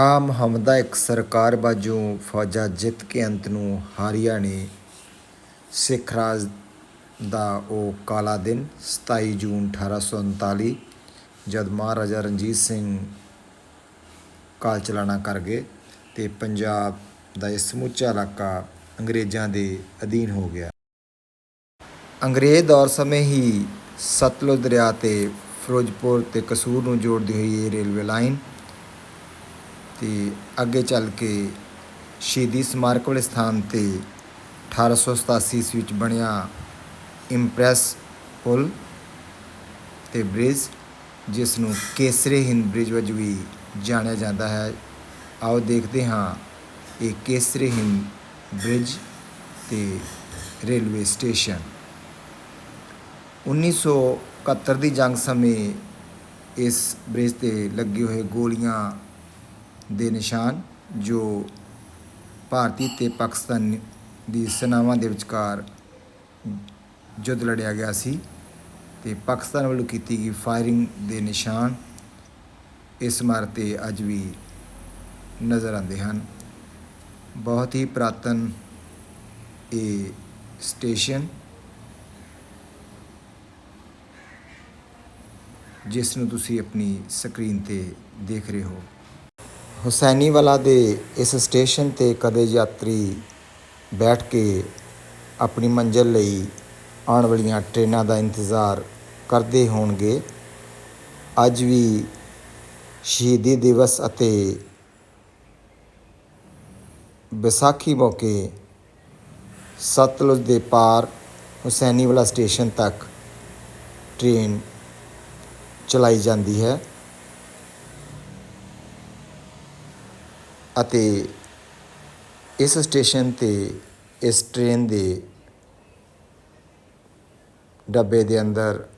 ਆ ਮੁਹੰਮਦਾ ਇੱਕ ਸਰਕਾਰ ਬਾਝੋਂ ਫੌਜਾਂ ਜਿੱਤ ਕੇ ਅੰਤ ਨੂੰ ਹਾਰਿਆ ਨੇ। ਸਿੱਖ ਰਾਜ ਦਾ ਉਹ ਕਾਲਾ ਦਿਨ 27 ਜੂਨ 1839 ਜਦ ਮਹਾਰਾਜਾ ਰਣਜੀਤ ਸਿੰਘ ਕਾਲ ਚਲਾਣਾ ਕਰ ਗਏ ਤੇ ਪੰਜਾਬ ਦਾ ਇਹ ਸਮੁੱਚਾ ਇਲਾਕਾ ਅੰਗਰੇਜ਼ਾਂ ਦੇ ਅਧੀਨ ਹੋ ਗਿਆ। ਅੰਗਰੇਜ਼ ਦੌਰ ਸਮੇਂ ਹੀ ਸਤਲੁਜ ਦਰਿਆ ਤੇ ਫਿਰੋਜ਼ਪੁਰ ਤੇ ਕਸੂਰ ਨੂੰ ਜੋੜਦੀ ਹੋਈ ਇਹ ਰੇਲਵੇ ਲਾਈਨ ਤੇ ਅੱਗੇ ਚੱਲ ਕੇ ਸ਼ਹੀਦੀ ਸਮਾਰਕ ਵਾਲੇ ਸਥਾਨ ਤੇ 1887 ਈਸਵੀ ਵਿੱਚ ਬਣਿਆ ਇੰਪ੍ਰੈਸ ਪੁਲ ਤੇ ਬ੍ਰਿਜ ਜਿਸ ਨੂੰ ਕੇਸਰੇ ਹਿੰਦ ਬ੍ਰਿਜ ਵਜੋਂ ਵੀ ਜਾਣਿਆ ਜਾਂਦਾ ਹੈ। ਆਓ ਦੇਖਦੇ ਹਾਂ ਇਹ ਕੇਸਰੇ ਹਿੰਦ ਬ੍ਰਿਜ ਤੇ ਰੇਲਵੇ ਸਟੇਸ਼ਨ 1971 ਦੀ ਜੰਗ ਸਮੇਂ ਇਸ ਬ੍ਰਿਜ ਤੇ ਲੱਗੇ ਹੋਏ ਗੋਲੀਆਂ ਦੇ ਨਿਸ਼ਾਨ, ਜੋ ਭਾਰਤੀ ਤੇ ਪਾਕਿਸਤਾਨ ਦੀ ਸੈਨਾਵਾਂ ਦੇ ਵਿਚਕਾਰ ਯੁੱਧ ਲੜਿਆ ਗਿਆ ਸੀ ਤੇ ਪਾਕਿਸਤਾਨ ਵੱਲੋਂ ਕੀਤੀ ਗਈ ਫਾਇਰਿੰਗ ਦੇ ਨਿਸ਼ਾਨ ਇਸ ਇਮਾਰਤ ਤੇ ਅੱਜ ਵੀ ਨਜ਼ਰ ਆਉਂਦੇ ਹਨ। ਬਹੁਤ ਹੀ ਪੁਰਾਤਨ ਇਹ ਸਟੇਸ਼ਨ, ਜਿਸ ਨੂੰ ਤੁਸੀਂ ਆਪਣੀ ਸਕਰੀਨ ਤੇ ਦੇਖ ਰਹੇ ਹੋ। ਹੁਸੈਨੀਵਾਲਾ ਦੇ ਇਸ ਸਟੇਸ਼ਨ ਤੇ ਕਦੇ ਯਾਤਰੀ ਬੈਠ ਕੇ ਆਪਣੀ ਮੰਜ਼ਿਲ ਲਈ ਆਉਣ ਵਾਲੀਆਂ ਟ੍ਰੇਨਾਂ ਦਾ ਇੰਤਜ਼ਾਰ ਕਰਦੇ ਹੋਣਗੇ। ਅੱਜ ਵੀ ਸ਼ਹੀਦੀ ਦਿਵਸ ਅਤੇ ਵਿਸਾਖੀ ਮੌਕੇ ਸਤਲੁਜ ਦੇ ਪਾਰ ਹੁਸੈਨੀਵਾਲਾ ਸਟੇਸ਼ਨ ਤੱਕ ਟ੍ਰੇਨ ਚਲਾਈ ਜਾਂਦੀ ਹੈ। ਅਤੇ ਇਸ ਸਟੇਸ਼ਨ ਤੇ ਇਸ ਟ੍ਰੇਨ ਦੇ ਡੱਬੇ ਦੇ ਅੰਦਰ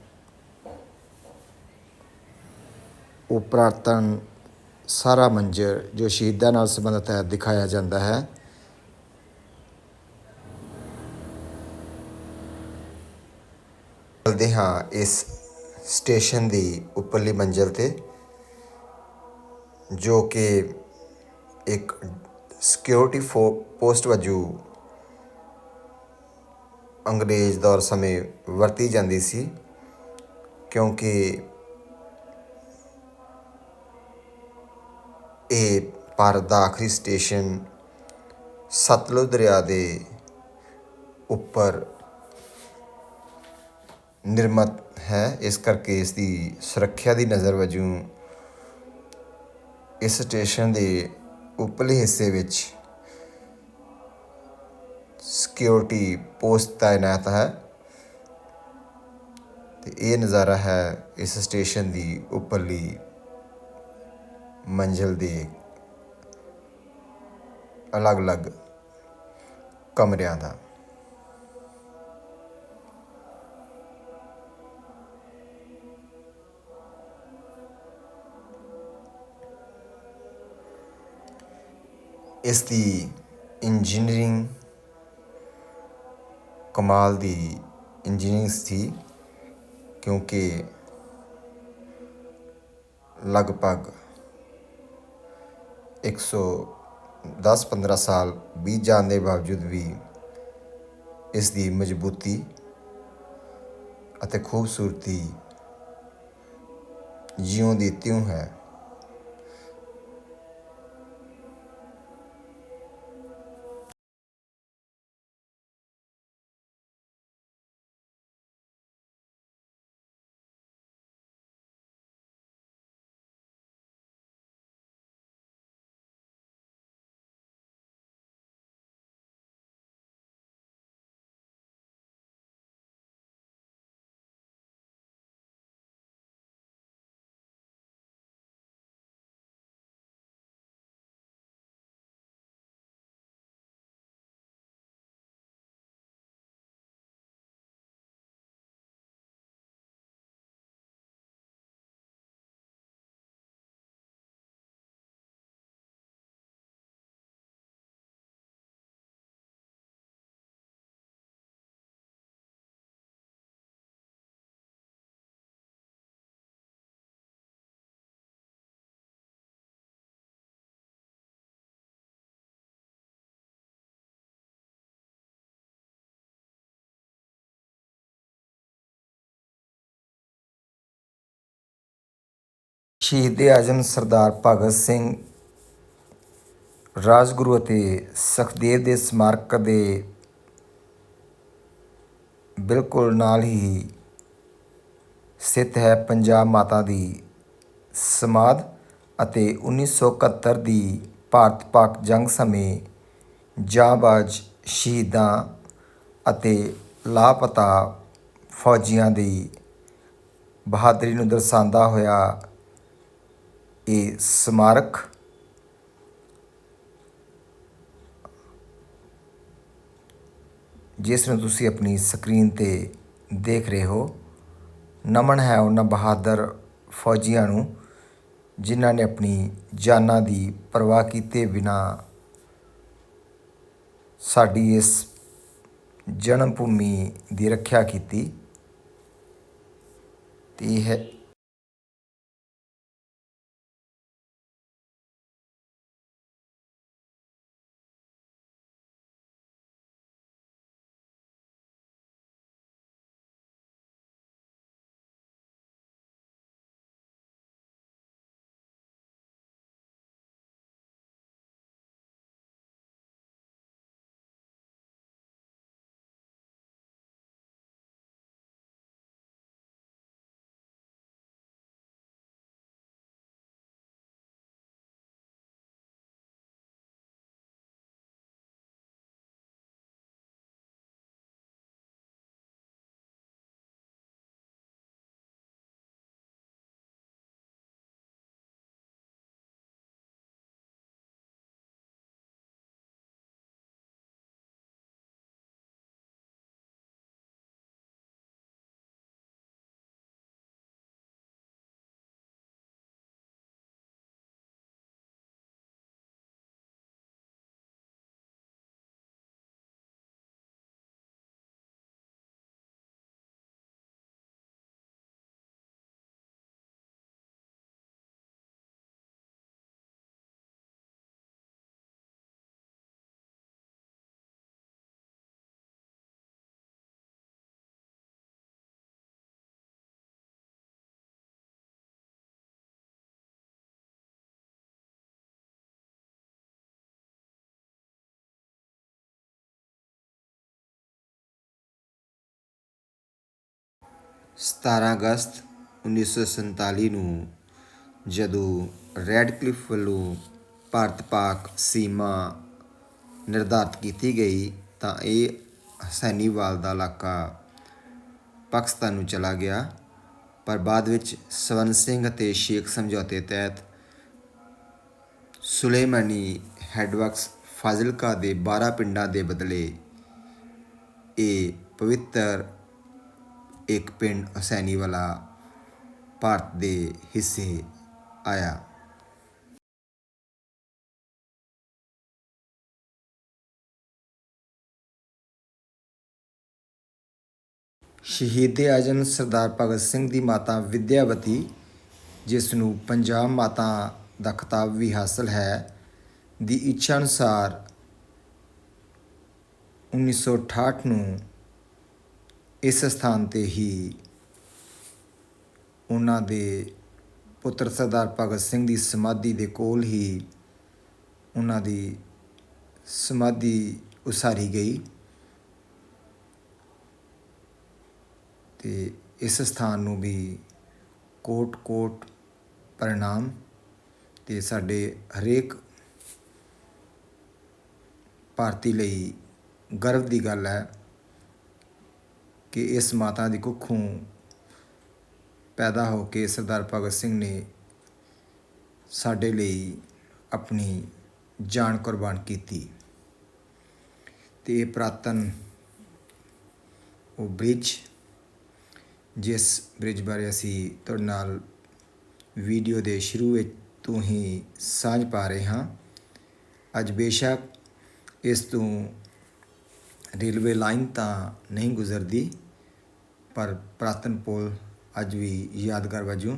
ਉਹ ਪੁਰਾਤਨ ਸਾਰਾ ਮੰਜ਼ਰ ਜੋ ਸ਼ਹੀਦਾਂ ਨਾਲ ਸੰਬੰਧਿਤ ਹੈ, ਦਿਖਾਇਆ ਜਾਂਦਾ ਹੈ। ਚਲਦੇ ਹਾਂ ਇਸ ਸਟੇਸ਼ਨ ਦੀ ਉੱਪਰਲੀ ਮੰਜ਼ਿਲ ਤੇ, ਜੋ ਕਿ ਇੱਕ ਸਿਕਿਉਰਿਟੀ ਪੋਸਟ ਵਜੋਂ ਅੰਗਰੇਜ਼ ਦੌਰ ਸਮੇਂ ਵਰਤੀ ਜਾਂਦੀ ਸੀ, ਕਿਉਂਕਿ ਇਹ ਭਾਰਤ ਦਾ ਆਖਰੀ ਸਟੇਸ਼ਨ ਸਤਲੁਜ ਦਰਿਆ ਦੇ ਉੱਪਰ ਨਿਰਮਤ ਹੈ। ਇਸ ਕਰਕੇ ਇਸ ਦੀ ਸੁਰੱਖਿਆ ਦੀ ਨਜ਼ਰ ਵਜੋਂ ਇਸ ਸਟੇਸ਼ਨ ਦੇ ਉੱਪਰਲੇ ਹਿੱਸੇ ਵਿੱਚ ਸਿਕਿਉਰਿਟੀ ਪੋਸਟ ਤਾਇਨਾਤ ਹੈ ਤੇ ਇਹ ਨਜ਼ਾਰਾ ਹੈ ਇਸ ਸਟੇਸ਼ਨ ਦੀ ਉੱਪਰਲੀ ਮੰਜ਼ਿਲ ਦੇ ਅਲੱਗ-ਅਲੱਗ ਕਮਰਿਆਂ ਦਾ। ਇਸ ਦੀ ਇੰਜੀਨੀਅਰਿੰਗ ਕਮਾਲ ਦੀ ਇੰਜੀਨੀਅਰਿੰਗ ਸੀ, ਕਿਉਂਕਿ ਲਗਭਗ 110-15 ਸਾਲ ਬੀਤ ਜਾਣ ਦੇ ਬਾਵਜੂਦ ਵੀ ਇਸ ਦੀ ਮਜ਼ਬੂਤੀ ਅਤੇ ਖੂਬਸੂਰਤੀ ਜਿਉਂ ਦੀ ਤਿਉਂ ਹੈ। ਸ਼ਹੀਦ ਆਜ਼ਮ ਸਰਦਾਰ ਭਗਤ ਸਿੰਘ ਰਾਜਗੁਰੂ ਅਤੇ ਸੁਖਦੇਵ ਦੇ ਸਮਾਰਕ ਦੇ ਬਿਲਕੁਲ ਨਾਲ ਹੀ ਸਥਿਤ ਹੈ ਪੰਜਾਬ ਮਾਤਾ ਦੀ ਸਮਾਧ ਅਤੇ 1971 ਦੀ ਭਾਰਤ ਪਾਕ ਜੰਗ ਸਮੇਂ ਜਾਂਬਾਜ਼ ਸ਼ਹੀਦਾਂ ਅਤੇ ਲਾਪਤਾ ਫੌਜੀਆਂ ਦੀ ਬਹਾਦਰੀ ਨੂੰ ਦਰਸਾਉਂਦਾ ਹੋਇਆ ਇਹ ਸਮਾਰਕ ਜਿਸ ਨੂੰ ਤੁਸੀਂ ਆਪਣੀ ਸਕਰੀਨ ਤੇ ਦੇਖ ਰਹੇ ਹੋ, ਨਮਨ ਹੈ ਉਹਨਾਂ ਬਹਾਦਰ ਫੌਜੀਆਂ ਨੂੰ, ਜਿਨ੍ਹਾਂ ਨੇ ਆਪਣੀ ਜਾਨਾਂ ਦੀ ਪਰਵਾਹ ਕੀਤੇ ਬਿਨਾ ਸਾਡੀ ਇਸ ਜਨਮ ਭੂਮੀ ਦੀ ਰੱਖਿਆ ਕੀਤੀ। ਤੇ ਇਹ ਹੈ ਸਤਾਰ੍ਹਾਂ ਅਗਸਤ ਉੱਨੀ ਸੌ ਸੰਤਾਲੀ ਨੂੰ ਜਦੋਂ ਰੈੱਡ ਕਲਿਫ ਵੱਲੋਂ ਭਾਰਤ ਪਾਕ ਸੀਮਾ ਨਿਰਧਾਰਤ ਕੀਤੀ ਗਈ ਤਾਂ ਇਹ ਹਸੈਨੀਵਾਲ ਦਾ ਇਲਾਕਾ ਪਾਕਿਸਤਾਨ ਨੂੰ ਚਲਾ ਗਿਆ, ਪਰ ਬਾਅਦ ਵਿੱਚ ਸਵਰਨ ਸਿੰਘ ਅਤੇ ਸ਼ੇਖ ਸਮਝੌਤੇ ਤਹਿਤ ਸੁਲੇਮਾਨੀ ਹੈਡਵਰਕਸ ਫਾਜ਼ਿਲਕਾ ਦੇ 12 ਪਿੰਡਾਂ ਦੇ ਬਦਲੇ ਇਹ ਪਵਿੱਤਰ ਇੱਕ ਪਿੰਡ ਹਸੈਨੀ ਵਾਲਾ ਭਾਰਤ ਦੇ ਹਿੱਸੇ ਆਇਆ। ਸ਼ਹੀਦ ਆਜ਼ਮ ਸਰਦਾਰ ਭਗਤ ਸਿੰਘ ਦੀ ਮਾਤਾ ਵਿਦਿਆਵਤੀ, ਜਿਸ ਨੂੰ ਪੰਜਾਬ ਮਾਤਾ ਦਾ ਖਿਤਾਬ ਵੀ ਹਾਸਲ ਹੈ, ਦੀ ਇੱਛਾ ਅਨੁਸਾਰ 1968 ਨੂੰ ਇਸ ਸਥਾਨ ਤੇ ਹੀ ਉਹਨਾਂ ਦੇ ਪੁੱਤਰ ਸਰਦਾਰ ਭਗਤ ਸਿੰਘ ਦੀ ਸਮਾਧੀ ਦੇ ਕੋਲ ਹੀ ਉਹਨਾਂ ਦੀ ਸਮਾਧੀ ਉਸਾਰੀ ਗਈ ਤੇ ਇਸ ਸਥਾਨ ਨੂੰ ਵੀ ਕੋਟ ਕੋਟ ਪ੍ਰਣਾਮ ਤੇ ਸਾਡੇ ਹਰੇਕ ਭਾਰਤੀ ਲਈ ਗਰਵ ਦੀ ਗੱਲ ਹੈ। ਕਿ ਇਸ ਮਾਤਾ ਦੀ ਕੁੱਖੋਂ ਪੈਦਾ ਹੋ ਕੇ ਸਰਦਾਰ ਭਗਤ ਸਿੰਘ ਨੇ ਸਾਡੇ ਲਈ ਆਪਣੀ ਜਾਨ ਕੁਰਬਾਨ ਕੀਤੀ। ਤੇ ਇਹ ਪ੍ਰਾਤਨ ਉਹ ਬ੍ਰਿਜ, ਜਿਸ ਬ੍ਰਿਜ ਬਾਰੇ ਅਸੀਂ ਤੁਹਾਡੇ ਨਾਲ ਵੀਡੀਓ ਦੇ ਸ਼ੁਰੂ ਵਿੱਚ ਤੋਂ ਹੀ ਸਾਂਝ ਪਾ ਰਹੇ ਹਾਂ। ਅੱਜ ਬੇਸ਼ੱਕ ਇਸ ਤੋਂ ਰੇਲਵੇ ਲਾਈਨ ਤਾਂ ਨਹੀਂ ਗੁਜ਼ਰਦੀ ਪਰ ਪ੍ਰਾਤਨ ਪੁਲ ਅੱਜ ਵੀ ਯਾਦਗਾਰ ਵਜੋਂ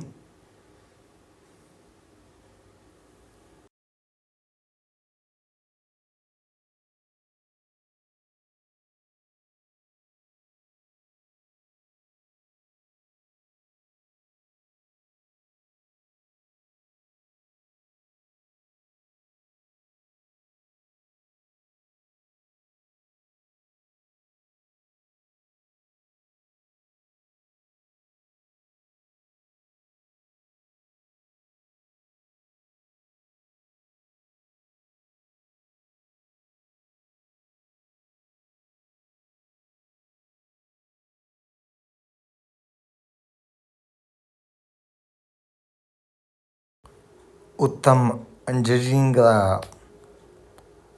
ਉੱਤਮ ਇੰਜੀਨੀਅਰਿੰਗ ਦਾ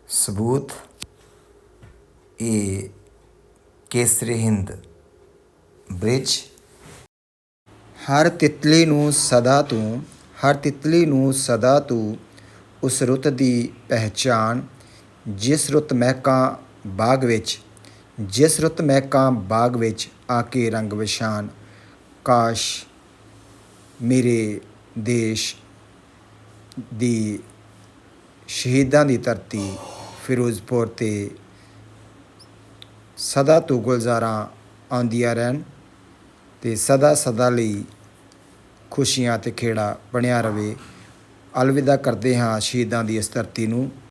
ਸਬੂਤ, ਇਹ ਕੇਸਰੀ ਹਿੰਦ ਬ੍ਰਿਜ ਹਰ ਤਿਤਲੀ ਨੂੰ ਸਦਾ ਤੂੰ, ਹਰ ਤਿਤਲੀ ਨੂੰ ਸਦਾ ਤੂੰ ਉਸ ਰੁੱਤ ਦੀ ਪਹਿਚਾਨ ਜਿਸ ਰੁੱਤ ਮਹਿਕਾਂ ਬਾਗ ਵਿੱਚ, ਜਿਸ ਰੁੱਤ ਮਹਿਕਾਂ ਬਾਗ ਵਿੱਚ ਆ ਕੇ ਰੰਗ ਵਿਛਾਨ ਕਾਸ਼ ਮੇਰੇ ਦੇਸ਼ ਦੀ ਸ਼ਹੀਦਾਂ ਦੀ ਧਰਤੀ ਫਿਰੋਜ਼ਪੁਰ ਤੇ ਸਦਾ ਤੋਂ ਗੁਲਜ਼ਾਰਾਂ ਆਉਂਦੀਆਂ ਰਹਿਣ ਤੇ ਸਦਾ ਸਦਾ ਲਈ ਖੁਸ਼ੀਆਂ ਤੇ ਖੇੜਾ ਬਣਿਆ ਰਵੇ। ਅਲਵਿਦਾ ਕਰਦੇ ਹਾਂ ਸ਼ਹੀਦਾਂ ਦੀ ਇਸ ਧਰਤੀ ਨੂੰ।